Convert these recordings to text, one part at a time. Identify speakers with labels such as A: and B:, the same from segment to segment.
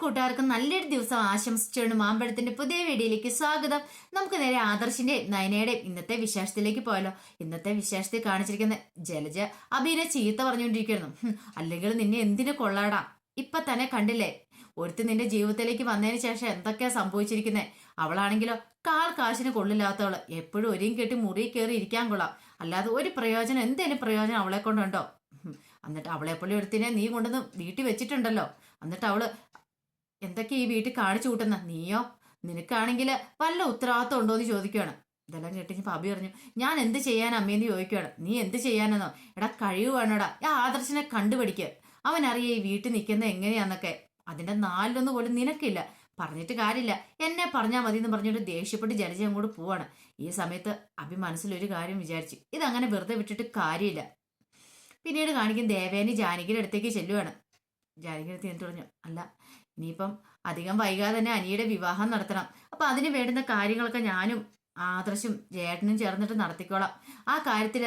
A: കൂട്ടുകാർക്കും നല്ലൊരു ദിവസം ആശംസിച്ചുകൊണ്ട് മാമ്പഴത്തിന്റെ പുതിയ വീഡിയോയിലേക്ക് സ്വാഗതം. നമുക്ക് നേരെ ആദർശിന്റെ നയനയുടെയും ഇന്നത്തെ വിശേഷത്തിലേക്ക് പോയാലോ. ഇന്നത്തെ വിശേഷത്തിൽ കാണിച്ചിരിക്കുന്ന ജലജ അബീനെ ചീത്ത പറഞ്ഞുകൊണ്ടിരിക്കുന്നു. അല്ലെങ്കിൽ നിന്നെ എന്തിനു കൊള്ളാടാ? ഇപ്പൊ തന്നെ കണ്ടില്ലേ? ഒരുത്തി നിന്റെ ജീവിതത്തിലേക്ക് വന്നതിന് ശേഷം എന്തൊക്കെയാ സംഭവിച്ചിരിക്കുന്നത് അവളാണെങ്കിലോ കാൽ കാശിന് കൊള്ളില്ലാത്തവൾ. എപ്പോഴും ഒരേം കെട്ടി മുറി കയറി ഇരിക്കാൻ കൊള്ളാം. അല്ലാതെ ഒരു പ്രയോജനം എന്തേലും പ്രയോജനം അവളെ കൊണ്ടുണ്ടോ? എന്നിട്ട് അവളെപ്പോലെ ഒരുത്തിനെ നീ കൊണ്ടുവന്ന് വീട്ടിൽ വെച്ചിട്ടുണ്ടല്ലോ. എന്നിട്ട് അവൾ എന്തൊക്കെ ഈ വീട്ടിൽ കാണിച്ചു കൂട്ടുന്ന? നീയോ? നിനക്കാണെങ്കിൽ വല്ല ഉത്തരവാദിത്വം ഉണ്ടോ എന്ന് ചോദിക്കുകയാണ് ഇതെല്ലാം കേട്ടി അഭി പറഞ്ഞു ഞാൻ എന്ത് ചെയ്യാൻ അമ്മയെന്ന് ചോദിക്കുകയാണ് നീ എന്ത് ചെയ്യാനെന്നോ? എടാ കഴിവ് വേണോടാ. ആ ആദർശനെ കണ്ടുപിടിക്ക്. അവൻ അറിയാം ഈ വീട്ടിൽ നിൽക്കുന്നത് എങ്ങനെയാന്നൊക്കെ. അതിന്റെ നാലിലൊന്നും പോലും നിനക്കില്ല. പറഞ്ഞിട്ട് കാര്യമില്ല. എന്നെ പറഞ്ഞാൽ മതി എന്ന് പറഞ്ഞിട്ട് ദേഷ്യപ്പെട്ട് ജലജ അങ്ങോട്ട് പോവാണ്. ഈ സമയത്ത് അഭി മനസ്സിലൊരു കാര്യം വിചാരിച്ചു. ഇതങ്ങനെ വെറുതെ വിട്ടിട്ട് കാര്യമില്ല. പിന്നീട് കാണിക്കും ദേവേനി ജാനകിയുടെ അടുത്തേക്ക് ചെല്ലുവാണ്. ജാനകിയുടെ ഞാൻ പറഞ്ഞു അല്ല ഇനിയിപ്പം അധികം വൈകാതെ തന്നെ അനിയുടെ വിവാഹം നടത്തണം. അപ്പൊ അതിന് വേണ്ടുന്ന കാര്യങ്ങളൊക്കെ ഞാനും ആദർശും ജേട്ടനും ചേർന്നിട്ട് നടത്തിക്കോളാം. ആ കാര്യത്തിൽ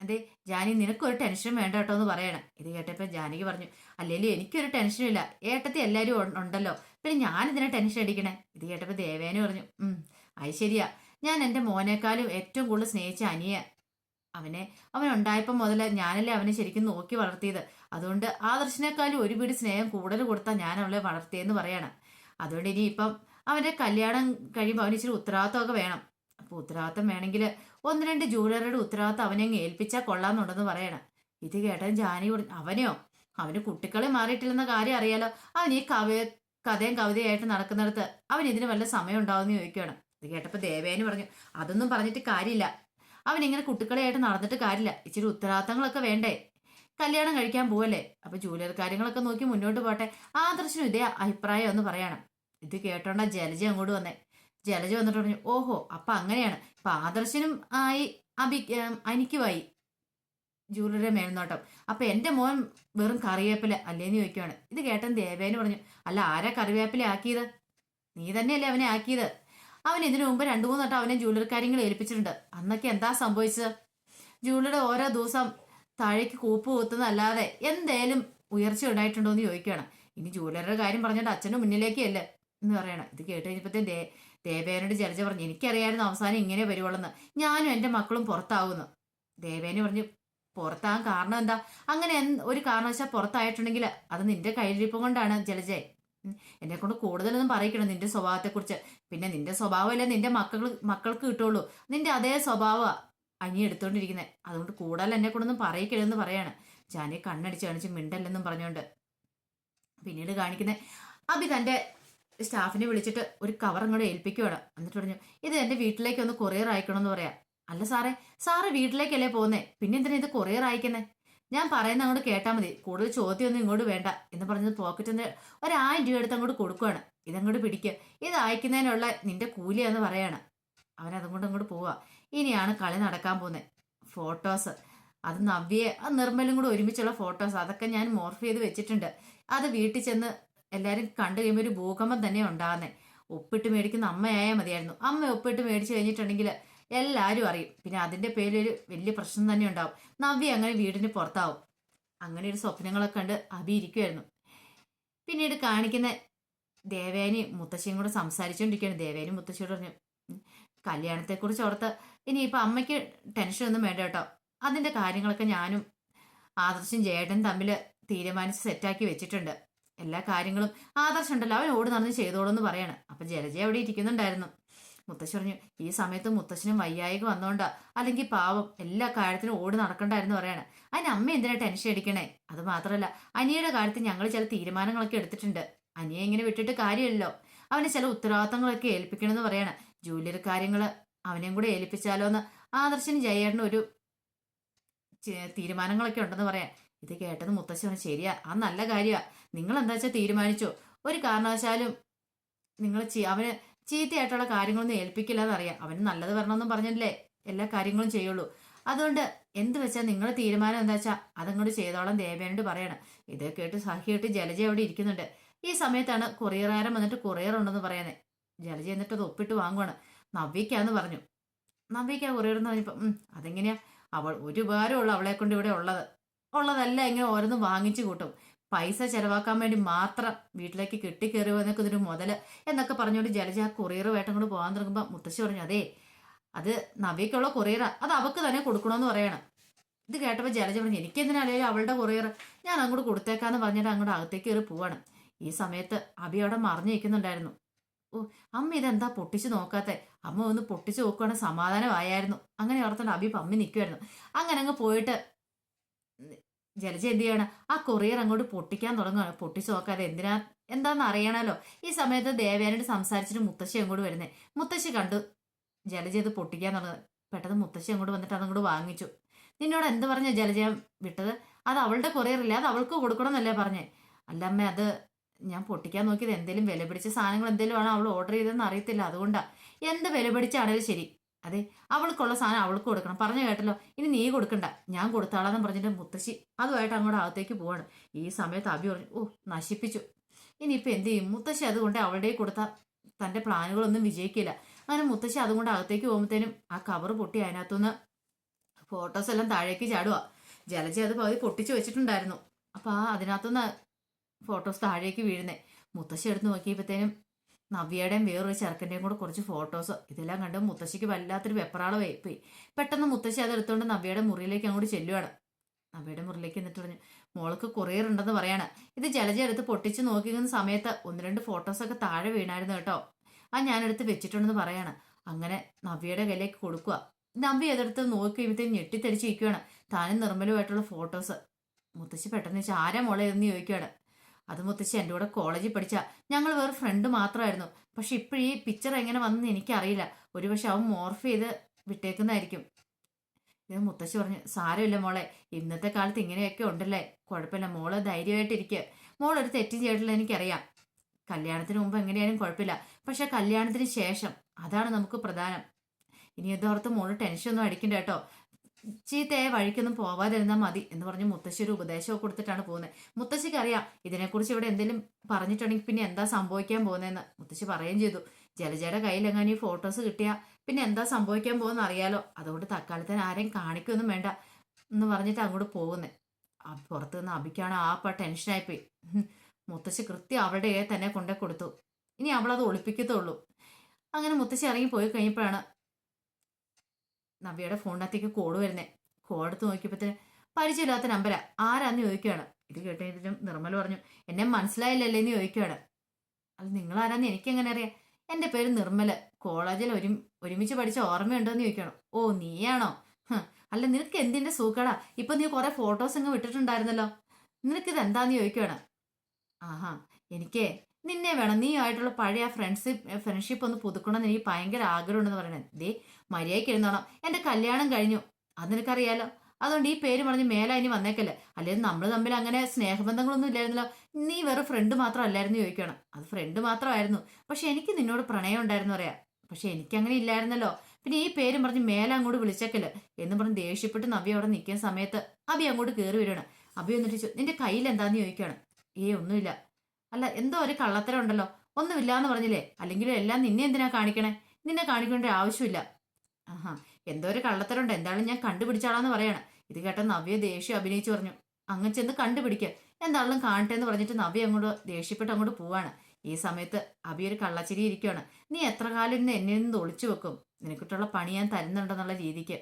A: അതെ ജാനി നിനക്കൊരു ടെൻഷൻ വേണ്ട കേട്ടോ എന്ന് പറയണം. ഇത് കേട്ടപ്പോ ജാനകി പറഞ്ഞു അല്ലെങ്കിൽ എനിക്കൊരു ടെൻഷനും ഇല്ല. ഏട്ടത്തി എല്ലാവരും ഉണ്ടല്ലോ. പിന്നെ ഞാൻ ഇതിനെ ടെൻഷൻ അടിക്കണേ? ഇത് കേട്ടപ്പോ ദേവേന പറഞ്ഞു അത് ശരിയാ. ഞാൻ എന്റെ മോനേക്കാളും ഏറ്റവും കൂടുതൽ സ്നേഹിച്ച അനിയ അവനെ അവൻ ഉണ്ടായപ്പോൾ മുതൽ ഞാനല്ലേ അവനെ ശരിക്കും നോക്കി വളർത്തിയത്. അതുകൊണ്ട് ആദർശിനേക്കാളും ഒരു പിടി സ്നേഹം കൂടുതൽ കൊടുത്താൽ ഞാൻ അവളെ വളർത്തിയെന്ന് പറയാണ്. അതുകൊണ്ട് ഇനി ഇപ്പം അവന്റെ കല്യാണം കഴിയുമ്പോൾ അവന് ഇച്ചിരി ഉത്തരവാദിത്തമൊക്കെ വേണം. അപ്പോൾ ഉത്തരവാദിത്തം വേണമെങ്കിൽ ഒന്ന് രണ്ട് ജൂലറുടെ ഉത്തരവാദിത്തം അവനെ ഏൽപ്പിച്ചാൽ കൊള്ളാമെന്നുണ്ടെന്ന് പറയണം. ഇത് കേട്ടാൻ ജാനി അവനെയോ? അവന് കുട്ടികളെ മാറിയിട്ടില്ലെന്ന കാര്യം അറിയാലോ? അവൻ ഈ കവ കഥയും കവിതയായിട്ട് നടക്കുന്നിടത്ത് അവൻ ഇതിന് വല്ല സമയം ഉണ്ടാവുമെന്ന് ചോദിക്കുകയാണ്. ഇത് കേട്ടപ്പോൾ ദേവേന് പറഞ്ഞു അതൊന്നും പറഞ്ഞിട്ട് കാര്യമില്ല. അവൻ ഇങ്ങനെ കുട്ടികളെയായിട്ട് നടന്നിട്ട് കാര്യമില്ല. ഇച്ചിരി ഉത്തരവാദിത്തങ്ങളൊക്കെ വേണ്ടേ? കല്യാണം കഴിക്കാൻ പോവല്ലേ? അപ്പൊ ജൂലിയർ കാര്യങ്ങളൊക്കെ നോക്കി മുന്നോട്ട് പോട്ടെ. ആദർശനും ഇതേ അഭിപ്രായം ഒന്ന് പറയണം. ഇത് കേട്ടോണ്ട ജലജ അങ്ങോട്ട് വന്നേ. ജലജ വന്നിട്ട് പറഞ്ഞു ഓഹോ അപ്പൊ അങ്ങനെയാണ്. ഇപ്പൊ ആദർശനും ആയി അഭി അനിക്കുമായി ജൂലിയുടെ മേൽനോട്ടം. അപ്പൊ എന്റെ മോൻ വെറും കറിവേപ്പില അല്ലേന്ന് ചോദിക്കുവാണ്. ഇത് കേട്ടൻ ദേവേന് പറഞ്ഞു അല്ല ആരാ കറിവേപ്പില ആക്കിയത്? നീ തന്നെയല്ലേ അവനെ ആക്കിയത്? അവൻ ഇതിനു മുമ്പ് രണ്ടു മൂന്ന് വട്ടം അവനെ ജൂലറി കാര്യങ്ങൾ ഏൽപ്പിച്ചിട്ടുണ്ട്. അന്നൊക്കെ എന്താ സംഭവിച്ചത്? ജൂലിയുടെ ഓരോ ദിവസം താഴേക്ക് കൂപ്പ് കൂത്തുന്നതല്ലാതെ എന്തേലും ഉയർച്ച ഉണ്ടായിട്ടുണ്ടോ എന്ന് ചോദിക്കുകയാണ്. ഇനി ജൂലറിയുടെ കാര്യം പറഞ്ഞിട്ട് അച്ഛന്റെ മുന്നിലേക്ക് അല്ലേ എന്ന് പറയണം. ഇത് കേട്ട് കഴിഞ്ഞപ്പോഴത്തേ ദേവേനോട് ജലജ പറഞ്ഞു എനിക്കറിയായിരുന്നു അവസാനം ഇങ്ങനെ വരുവുള്ളെന്ന് ഞാനും എന്റെ മക്കളും പുറത്താവുന്നു. ദേവേന് പറഞ്ഞു പുറത്താകാൻ കാരണം എന്താ? അങ്ങനെ ഒരു കാരണവശാൽ പുറത്തായിട്ടുണ്ടെങ്കിൽ അത് നിന്റെ കയ്യിലിരിപ്പം കൊണ്ടാണ് ജലജയെ. എന്നെ കൊണ്ട് കൂടുതലൊന്നും പറയിക്കണം നിന്റെ സ്വഭാവത്തെക്കുറിച്ച്. പിന്നെ നിന്റെ സ്വഭാവമല്ലേ നിന്റെ മക്കൾ മക്കൾക്ക് കിട്ടുള്ളൂ. നിന്റെ അതേ സ്വഭാവമാണ് അനി എടുത്തോണ്ടിരിക്കുന്നത് അതുകൊണ്ട് കൂടുതൽ എന്നെ കൊണ്ടൊന്നും പറയിക്കരുതെന്ന് പറയാണ്. ജാനി കണ്ണടിച്ച് കാണിച്ച് മിണ്ടല്ലെന്നും പറഞ്ഞുകൊണ്ട് പിന്നീട് കാണിക്കുന്നത് അഭി തന്റെ സ്റ്റാഫിനെ വിളിച്ചിട്ട് ഒരു കവർ അങ്ങോട്ട് ഏൽപ്പിക്കുവാണ്. എന്നിട്ട് പറഞ്ഞു ഇത് എന്റെ വീട്ടിലേക്ക് ഒന്ന് കൊറിയർ അയക്കണമെന്ന് പറയാം. അല്ല സാറേ സാറ് വീട്ടിലേക്കല്ലേ പോകുന്നേ? പിന്നെ എന്തിനാ ഇത് കൊറിയർ അയക്കുന്നേ? ഞാൻ പറയുന്ന അങ്ങോട്ട് കേട്ടാൽ മതി. കൂടുതൽ ചോദ്യമൊന്നും ഇങ്ങോട്ട് വേണ്ട. എന്ന് പറഞ്ഞത് പോക്കറ്റിൽ നിന്ന് ഒരായിരം രൂപ എടുത്ത് അങ്ങോട്ട് കൊടുക്കുകയാണ് ഇതങ്ങോട്ട് പിടിക്കുക ഇത് അയക്കുന്നതിനുള്ള നിന്റെ കൂലിയാന്ന് പറയാണ്. അവൻ അതുകൊണ്ട് അങ്ങോട്ട് പോവാ. ഇനിയാണ് കളി നടക്കാൻ പോകുന്നത്. ഫോട്ടോസ് അത് നവ്യെ ആ നിർമ്മലും കൂടെ ഒരുമിച്ചുള്ള ഫോട്ടോസ് അതൊക്കെ ഞാൻ മോർഫ് ചെയ്ത് വെച്ചിട്ടുണ്ട്. അത് വീട്ടിൽ ചെന്ന് എല്ലാവരും കണ്ടു കഴിയുമ്പോൾ ഒരു ഭൂകമ്പം തന്നെ ഉണ്ടാകുന്നത് ഒപ്പിട്ട് മേടിക്കുന്ന അമ്മയായാൽ മതിയായിരുന്നു. അമ്മ ഒപ്പിട്ട് മേടിച്ചു കഴിഞ്ഞിട്ടുണ്ടെങ്കിൽ എല്ലാവരും അറിയും. പിന്നെ അതിന്റെ ഒരു വലിയ പ്രശ്നം തന്നെ ഉണ്ടാവും. നവ്യ അങ്ങനെ വീടിന് പുറത്താവും. അങ്ങനെ ഒരു സ്വപ്നങ്ങളൊക്കെ കണ്ട് അഭി ഇരിക്കുമായിരുന്നു പിന്നീട് കാണിക്കുന്ന ദേവേനി മുത്തശ്ശിയും കൂടെ സംസാരിച്ചുകൊണ്ടിരിക്കുകയാണ് ദേവേനി മുത്തശ്ശിയോട് പറഞ്ഞു "ഉം, കല്യാണത്തെക്കുറിച്ച് ഓർത്ത് ഇനിയിപ്പോൾ അമ്മയ്ക്ക് ടെൻഷനൊന്നും വേണ്ട കേട്ടോ. അതിന്റെ കാര്യങ്ങളൊക്കെ ഞാനും ആദർശും ജേട്ടനും തമ്മിൽ തീരുമാനിച്ച് സെറ്റാക്കി വെച്ചിട്ടുണ്ട്. എല്ലാ കാര്യങ്ങളും ആദർശം ഉണ്ടല്ലോ. അവൻ ഓടി നടന്ന് ചെയ്തോളൂ എന്ന് പറയാണ്. അപ്പം ജലജ അവിടെ ഇരിക്കുന്നുണ്ടായിരുന്നു. മുത്തശ്ശി പറഞ്ഞു ഈ സമയത്ത് മുത്തശ്ശനും വയ്യായിക വന്നോണ്ടാ. അല്ലെങ്കിൽ പാവം എല്ലാ കാര്യത്തിനും ഓടി നടക്കണ്ടായിരുന്നു പറയാണ്. അതിന് അമ്മ എന്തിനാ ടെൻഷൻ അടിക്കണേ? അത് മാത്രമല്ല അനിയുടെ കാര്യത്തിൽ ഞങ്ങൾ ചില തീരുമാനങ്ങളൊക്കെ എടുത്തിട്ടുണ്ട്. അനിയെ ഇങ്ങനെ വിട്ടിട്ട് കാര്യമല്ലോ അവനെ ചില ഉത്തരവാദിത്തങ്ങളൊക്കെ ഏൽപ്പിക്കണമെന്ന് പറയാണ്. ജൂലിയർ കാര്യങ്ങൾ അവനെയും കൂടെ ഏൽപ്പിച്ചാലോ എന്ന് ആദർശനും ഒരു തീരുമാനങ്ങളൊക്കെ ഉണ്ടെന്ന് പറയാം ഇത് കേട്ടത് പറഞ്ഞു ശരിയാ ആ നല്ല കാര്യമാണ് നിങ്ങൾ എന്താ വെച്ചാൽ തീരുമാനിച്ചോ? ഒരു കാരണവശാലും നിങ്ങൾ അവന് ചീത്തയായിട്ടുള്ള കാര്യങ്ങളൊന്നും ഏൽപ്പിക്കില്ല എന്നറിയാം. അവന് നല്ലത് വരണമെന്നും പറഞ്ഞല്ലേ? എല്ലാ കാര്യങ്ങളും ചെയ്യുള്ളൂ. അതുകൊണ്ട് എന്ത് വെച്ചാൽ നിങ്ങളുടെ തീരുമാനം എന്താ വെച്ചാൽ അതങ്ങോട്ട് ചെയ്തോളം ദേവേനോട് പറയണം. ഇത് കേട്ട് സഹിയായിട്ട് ജലജ അവിടെ ഇരിക്കുന്നുണ്ട്. ഈ സമയത്താണ് കൊറിയറാരം വന്നിട്ട് കൊറിയർ ഉണ്ടെന്ന് പറയുന്നത് ജലജ എന്നിട്ട് അത് ഒപ്പിട്ട് വാങ്ങുവാണ്. നവ്യക്കാന്ന് പറഞ്ഞു. നവ്യക്കാ കൊറിയർ എന്ന് പറഞ്ഞപ്പോൾ അതെങ്ങനെയാ? അവൾ ഒരു ഉപകാരമുള്ളൂ അവളെ കൊണ്ട് ഇവിടെ ഉള്ളത്. ഉള്ളതല്ല ഇങ്ങനെ ഓരോന്നും വാങ്ങിച്ചു കൂട്ടും. പൈസ ചെലവാക്കാൻ വേണ്ടി മാത്രം വീട്ടിലേക്ക് കെട്ടിക്കയറി വന്നൊക്കെ ഇതൊരു മുതൽ എന്നൊക്കെ പറഞ്ഞുകൊണ്ട് ജലജ ആ വേട്ടം കൊണ്ട് പോകാൻ തുടങ്ങുമ്പോൾ മുത്തശ്ശി പറഞ്ഞു അതേ അത് നവിക്കുള്ള കൊറിയറാ അത് അവക്ക് തന്നെ കൊടുക്കണമെന്ന് പറയണം. ഇത് കേട്ടപ്പോൾ ജലജ പറഞ്ഞു എനിക്കെന്തിനാണേലും അവളുടെ കൊറിയർ ഞാൻ അങ്ങോട്ട് കൊടുത്തേക്കാന്ന് പറഞ്ഞിട്ട് അങ്ങോട്ട് അകത്തേക്ക് കയറി പോവാണ്. ഈ സമയത്ത് അബി അവിടെ മറിഞ്ഞു നിൽക്കുന്നുണ്ടായിരുന്നു ഓ അമ്മ ഇതെന്താ പൊട്ടിച്ച് നോക്കാത്തെ? അമ്മ ഒന്ന് പൊട്ടിച്ച് നോക്കുവാണെങ്കിൽ സമാധാനമായായിരുന്നു. അങ്ങനെ ഓർത്തോണ്ട് അബി പമ്മി നിൽക്കുമായിരുന്നു അങ്ങനെ അങ്ങ് പോയിട്ട് ജലജ എന്ത് ചെയ്യണം? ആ കൊറിയർ അങ്ങോട്ട് പൊട്ടിക്കാൻ തുടങ്ങുകയാണ് പൊട്ടിച്ചു നോക്കാതെ എന്തിനാ? എന്താന്ന് അറിയണമല്ലോ. ഈ സമയത്ത് ദേവയാനോട് സംസാരിച്ചിട്ട് മുത്തശ്ശി അങ്ങോട്ട് വരുന്നേ. മുത്തശ്ശി കണ്ടു. ജലജ ഇത് പൊട്ടിക്കാൻ തുടങ്ങുന്നത് പെട്ടെന്ന് മുത്തശ്ശി അങ്ങോട്ട് വന്നിട്ട് അതങ്ങോട്ട് വാങ്ങിച്ചു. നിന്നോട് എന്ത് പറഞ്ഞ ജലജ വിട്ടത്? അത് അവളുടെ കൊറിയർ ഇല്ല? അത് അവൾക്ക് കൊടുക്കണം എന്നല്ലേ പറഞ്ഞേ. അല്ല അമ്മ അത് ഞാൻ പൊട്ടിക്കാൻ നോക്കിയത് എന്തെങ്കിലും വില പിടിച്ച സാധനങ്ങൾ എന്തെങ്കിലും ആണ് അവൾ ഓർഡർ ചെയ്തതെന്ന് അറിയത്തില്ല. അതുകൊണ്ടാണ് എന്ത് വില പിടിച്ചാണേലും ശരി. അതെ അവൾക്കുള്ള സാധനം അവൾക്ക് കൊടുക്കണം. പറഞ്ഞു കേട്ടല്ലോ. ഇനി നീ കൊടുക്കണ്ട. ഞാൻ കൊടുത്താളാന്ന് പറഞ്ഞിട്ട് മുത്തശ്ശി അതുമായിട്ട് അങ്ങോട്ട് അകത്തേക്ക് പോവാണ്. ഈ സമയത്ത് അഭി പറഞ്ഞു ഓ നശിപ്പിച്ചു. ഇനിയിപ്പോൾ എന്ത് ചെയ്യും? മുത്തശ്ശി അതുകൊണ്ട് അവളുടെ കൊടുത്ത തന്റെ പ്ലാനുകളൊന്നും വിജയിക്കില്ല. അങ്ങനെ മുത്തശ്ശി അതുകൊണ്ട് അകത്തേക്ക് പോകുമ്പോഴത്തേനും ആ കവർ പൊട്ടി അതിനകത്തുനിന്ന് ഫോട്ടോസ് എല്ലാം താഴേക്ക് ചാടുക ജലജ അത് പകുതി പൊട്ടിച്ചു വെച്ചിട്ടുണ്ടായിരുന്നു. അപ്പോൾ ആ അതിനകത്തുനിന്ന് ഫോട്ടോസ് താഴേക്ക് വീഴുന്നേ. മുത്തശ്ശി എടുത്ത് നോക്കിയപ്പോഴത്തേനും നവ്യയുടെയും വേറൊരു ചെറുക്കന്റെയും കൂടെ കുറച്ച് ഫോട്ടോസ് ഇതെല്ലാം കണ്ട് മുത്തശ്ശിക്ക് വല്ലാത്തൊരു വെപ്രാളമായി. പോയി. പെട്ടെന്ന് മുത്തശ്ശി അതെടുത്തുകൊണ്ട് നവ്യയുടെ മുറിയിലേക്ക് അങ്ങോട്ട് ചെല്ലുവാണ്. നവ്യയുടെ മുറിയിലേക്ക് എന്നിട്ട് പറഞ്ഞു മോൾക്ക് കൊറിയർ ഉണ്ടെന്ന് പറയാണ്. ഇത് ജലജ എടുത്ത് പൊട്ടിച്ച് നോക്കിക്കുന്ന സമയത്ത് ഒന്ന് രണ്ട് ഫോട്ടോസൊക്കെ താഴെ വീണായിരുന്നു കേട്ടോ. ആ ഞാനെടുത്ത് വെച്ചിട്ടുണ്ടെന്ന് പറയാണ്. അങ്ങനെ നവ്യയുടെ കയ്യിലേക്ക് കൊടുക്കുക നവ്യ അതെടുത്ത് നോക്കി കഴിയുമ്പോഴത്തേക്കും ഞെട്ടിത്തടിച്ച് ഇരിക്കുകയാണ് താനും നിർമ്മലുമായിട്ടുള്ള ഫോട്ടോസ് മുത്തശ്ശി പെട്ടെന്ന് വെച്ചാൽ ആരാ മോളെ? എന്ന് ചോദിക്കുകയാണ് അത് മുത്തശ്ശി എന്റെ കൂടെ കോളേജിൽ പഠിച്ച. ഞങ്ങൾ വേറെ ഫ്രണ്ട് മാത്രമായിരുന്നു പക്ഷെ ഇപ്പോഴീ പിക്ചർ എങ്ങനെ വന്നെന്ന് എനിക്കറിയില്ല. ഒരുപക്ഷെ അവൻ മോർഫ് ചെയ്ത് വിട്ടേക്കുന്നതായിരിക്കും. ഇത് മുത്തശ്ശി പറഞ്ഞു സാരമില്ല മോളെ ഇന്നത്തെ കാലത്ത് ഇങ്ങനെയൊക്കെ ഉണ്ടല്ലേ? കുഴപ്പമില്ല മോൾ ധൈര്യമായിട്ടിരിക്കുക മോളൊരു തെറ്റും ചെയ്തിട്ടില്ല എനിക്കറിയാം. കല്യാണത്തിന് മുമ്പ് എങ്ങനെയാലും കുഴപ്പമില്ല. പക്ഷെ കല്യാണത്തിന് ശേഷം അതാണ് നമുക്ക് പ്രധാനം. ഇനി ഇതോർത്ത് മോൾ ടെൻഷനൊന്നും അടിക്കണ്ട കേട്ടോ. ചീത്തയായ വഴിക്കൊന്നും പോവാതിരുന്നാൽ മതി എന്ന് പറഞ്ഞ് മുത്തശ്ശി ഒരു ഉപദേശമൊക്കെ കൊടുത്തിട്ടാണ് പോകുന്നത്. മുത്തശ്ശിക്ക് അറിയാം ഇതിനെക്കുറിച്ച് ഇവിടെ എന്തെങ്കിലും പറഞ്ഞിട്ടുണ്ടെങ്കിൽ പിന്നെ എന്താ സംഭവിക്കാൻ പോകുന്നതെന്ന് മുത്തശ്ശി പറയുകയും ചെയ്തു. ജലജയുടെ കയ്യിലെങ്ങാനും ഈ ഫോട്ടോസ് കിട്ടിയാൽ പിന്നെ എന്താ സംഭവിക്കാൻ പോകുന്ന അറിയാലോ. അതുകൊണ്ട് തൽക്കാലത്തിന് ആരെയും കാണിക്കൊന്നും വേണ്ട എന്ന് പറഞ്ഞിട്ട് അങ്ങോട്ട് പോകുന്നത് പുറത്ത് നിന്ന് അബിക്കാണ് ആ പ ടെൻഷനായിപ്പോയി മുത്തശ്ശി കൃത്യം അവളുടെ തന്നെ കൊണ്ടേ കൊടുത്തു. ഇനി അവളത് ഒളിപ്പിക്കത്തുള്ളൂ. അങ്ങനെ മുത്തശ്ശി ഇറങ്ങി പോയി കഴിഞ്ഞപ്പോഴാണ് നവ്യയുടെ ഫോണിനകത്തേക്ക് കോഡ് വരുന്നേ. കോഡ് എടുത്ത് നോക്കിയപ്പോഴത്തേന് പരിചയമില്ലാത്ത നമ്പരാ. ആരാന്ന് ചോദിക്കുകയാണ്. ഇത് കേട്ടതിനും നിർമ്മൽ പറഞ്ഞു എന്നെ മനസ്സിലായില്ലല്ലേ? എന്ന് ചോദിക്കുകയാണ്. അത് നിങ്ങൾ ആരാന്ന് എനിക്കെങ്ങനെ അറിയാം? എന്റെ പേര് നിർമ്മൽ കോളേജിൽ ഒരു ഒരുമിച്ച് പഠിച്ച ഓർമ്മയുണ്ടോ എന്ന് ചോദിക്കണം ഓ നീയാണോ? അല്ല നിനക്ക് എന്തിന്റെ സൂക്കടാ? ഇപ്പം നീ കുറേ ഫോട്ടോസ് അങ്ങ് വിട്ടിട്ടുണ്ടായിരുന്നല്ലോ. നിനക്കിത് എന്താന്ന് ചോദിക്കുകയാണ്. ആഹാ എനിക്കേ നിന്നെ വേണം. നീ ആയിട്ടുള്ള പഴയ ഫ്രണ്ട്ഷിപ്പ് ഫ്രണ്ട്ഷിപ്പ് ഒന്ന് പുതുക്കണമെന്ന് എനിക്ക് ഭയങ്കര ആഗ്രഹമുണ്ടെന്ന് പറയണേ ദേ മര്യാദയ്ക്ക് ഇരുന്നോണം എന്റെ കല്യാണം കഴിഞ്ഞു. അത് നിനക്കറിയാലോ? അതുകൊണ്ട് ഈ പേര് പറഞ്ഞ് മേലെ ഇനി വന്നേക്കല്ലേ. അല്ലെങ്കിൽ നമ്മൾ തമ്മിൽ അങ്ങനെ സ്നേഹബന്ധങ്ങളൊന്നും ഇല്ലായിരുന്നല്ലോ. നീ വെറും ഫ്രണ്ട് മാത്രം അല്ലായിരുന്നു ചോദിക്കണം അത് ഫ്രണ്ട് മാത്രമായിരുന്നു. പക്ഷെ എനിക്ക് നിന്നോട് പ്രണയം ഉണ്ടായിരുന്നു പറയാം. പക്ഷെ എനിക്ക് അങ്ങനെ ഇല്ലായിരുന്നല്ലോ. പിന്നെ ഈ പേര് പറഞ്ഞ് മേലെ അങ്ങോട്ട് വിളിച്ചേക്കൽ എന്ന് പറഞ്ഞ് ദേഷ്യപ്പെട്ട് നവ്യ അവിടെ നിൽക്കുന്ന സമയത്ത് അബി അങ്ങോട്ട് കയറി വരികയാണ്. അബി എന്നിട്ട് നിന്റെ കയ്യിൽ എന്താന്ന്? ചോദിക്കുകയാണ്. ഏ ഒന്നുമില്ല. അല്ല എന്തോ ഒരു കള്ളത്തരം ഉണ്ടല്ലോ ഒന്നുമില്ല എന്ന് പറഞ്ഞില്ലേ? അല്ലെങ്കിൽ എല്ലാം നിന്നെ എന്തിനാ കാണിക്കണേ? നിന്നെ കാണിക്കേണ്ട ആവശ്യമില്ല. ആഹാ എന്തോ ഒരു കള്ളത്തരമുണ്ട്. എന്തായാലും ഞാൻ കണ്ടുപിടിച്ചാളാന്ന് പറയണം. ഇത് കേട്ട നവ്യ ദേഷ്യം അഭിനയിച്ചു പറഞ്ഞു. അങ്ങ് ചെന്ന് കണ്ടുപിടിക്കുക എന്താണെങ്കിലും കാണട്ടെ എന്ന് പറഞ്ഞിട്ട് നവ്യ അങ്ങോട്ട് ദേഷ്യപ്പെട്ട് അങ്ങോട്ട് പോവാണ്. ഈ സമയത്ത് അബി ഒരു കള്ളച്ചിരി ഇരിക്കുകയാണ് നീ എത്ര കാലം ഇന്ന് എന്നെ നിന്ന് ഒളിച്ചു വെക്കും? നിനക്കിട്ടുള്ള പണി ഞാൻ തരുന്നുണ്ടെന്നുള്ള രീതിക്ക്.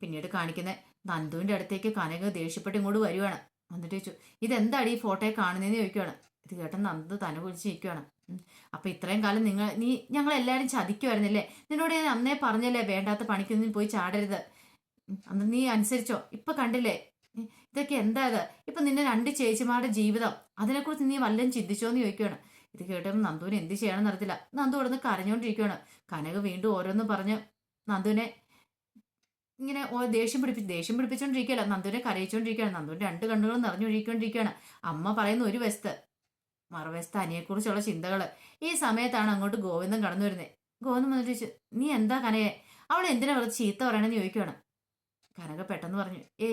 A: പിന്നീട് കാണിക്കുന്ന നന്ദുവിന്റെ അടുത്തേക്ക് കനക ദേഷ്യപ്പെട്ട് ഇങ്ങോട്ട് വരുവാണ്. എന്നിട്ട് ചോദിച്ചു ഇതെന്താടി ഈ ഫോട്ടോയെ കാണുന്നതെന്ന് ചോദിക്കുകയാണ് ഇത് കേട്ട നന്ദ തന കുളിച്ച് നിൽക്കുകയാണ് ഉം. അപ്പൊ ഇത്രയും കാലം നിങ്ങൾ നീ ഞങ്ങൾ എല്ലാവരും ചതിക്കുമായിരുന്നില്ലേ നിന്നോട് ഞാൻ അന്നേ പറഞ്ഞല്ലേ വേണ്ടാത്ത പണിക്കൊന്നും പോയി ചാടരുത്. അന്ന് നീ അനുസരിച്ചോ. ഇപ്പൊ കണ്ടില്ലേ? ഇതൊക്കെ എന്താ ഇത്? ഇപ്പൊ നിന്നെ രണ്ട് ചേച്ചിമാരുടെ ജീവിതം. അതിനെക്കുറിച്ച് നീ വല്ലതും ചിന്തിച്ചോന്ന് ചോദിക്കുകയാണ് ഇത് കേട്ടപ്പോൾ നന്ദുവിന് എന്ത് ചെയ്യണമെന്ന് അറിയത്തില്ല. നന്ദു ഇവിടെ നിന്ന് കരഞ്ഞോണ്ടിരിക്കുകയാണ് കനക വീണ്ടും ഓരോന്ന് പറഞ്ഞ് നന്ദുവിനെ ഇങ്ങനെ ദേഷ്യം പിടിപ്പിച്ച് ദേഷ്യം പിടിപ്പിച്ചോണ്ടിരിക്കുകയല്ല. നന്ദുവിനെ കരയിച്ചോണ്ടിരിക്കുകയാണ്. നന്ദുവിന്റെ രണ്ട് കണ്ണുകളും നിറഞ്ഞൊഴിക്കൊണ്ടിരിക്കുകയാണ് അമ്മ പറയുന്ന ഒരു വശത്ത് മറുവശത്ത് അനിയെക്കുറിച്ചുള്ള ചിന്തകൾ ഈ സമയത്താണ് അങ്ങോട്ട് ഗോവിന്ദൻ കടന്നു വരുന്നത് ഗോവിന്ദൻ വന്നിട്ട് ചോദിച്ചു നീ എന്താ കനയെ? അവൾ എന്തിനാ വെറുതെ ചീത്ത പറയണെന്ന് ചോദിക്കുകയാണ് കനക പെട്ടെന്ന് പറഞ്ഞു ഏ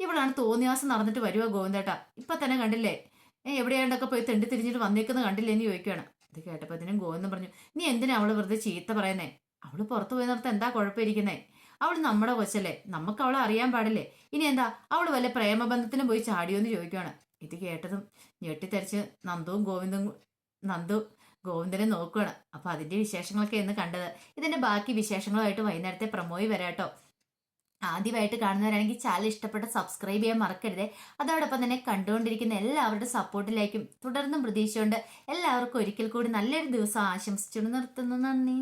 A: ഇവളാണ് തോന്നിയാസം നടന്നിട്ട് വരുവാ ഗോവിന്ദേട്ടാ. ഇപ്പൊ തന്നെ കണ്ടില്ലേ? ഏ എവിടെയാണ്ടൊക്കെ പോയി തെണ്ടി തിരിഞ്ഞിട്ട് വന്നേക്കുന്നത് കണ്ടില്ലേ എന്ന് ചോദിക്കുകയാണ് ഇത് കേട്ടപ്പോൾ ഇതിനും ഗോവിന്ദൻ പറഞ്ഞു നീ എന്തിനാ അവൾ വെറുതെ ചീത്ത പറയുന്നേ? അവൾ പുറത്തു പോയി നടത്ത എന്താ കുഴപ്പമിരിക്കുന്നേ? അവൾ നമ്മുടെ കൊച്ചല്ലേ. നമുക്ക് അവളെ അറിയാൻ പാടില്ലേ? ഇനി എന്താ? അവൾ വല്ല പ്രേമബന്ധത്തിനും പോയി ചാടിയോ എന്ന് ചോദിക്കുകയാണ് ഇത് കേട്ടതും ഞെട്ടിത്തെറിച്ച് നന്ദുവും ഗോവിന്ദും നന്ദു ഗോവിന്ദനെ നോക്കുകയാണ് അപ്പൊ അതിന്റെ വിശേഷങ്ങളൊക്കെ എന്ന് കണ്ടത്. ഇതിന്റെ ബാക്കി വിശേഷങ്ങളുമായിട്ട് വൈകുന്നേരത്തെ പ്രമോയി വരാട്ടോ. ആദ്യമായിട്ട് കാണുന്നവരാണെങ്കിൽ ചാനൽ ഇഷ്ടപ്പെട്ട സബ്സ്ക്രൈബ് ചെയ്യാൻ മറക്കരുത്. അതോടൊപ്പം തന്നെ കണ്ടുകൊണ്ടിരിക്കുന്ന എല്ലാവരുടെ സപ്പോർട്ടിലേക്കും തുടർന്നും പ്രതീക്ഷയുണ്ട്. എല്ലാവർക്കും ഒരിക്കൽ കൂടി നല്ലൊരു ദിവസം ആശംസിച്ചു നിർത്തുന്നു. നന്ദി.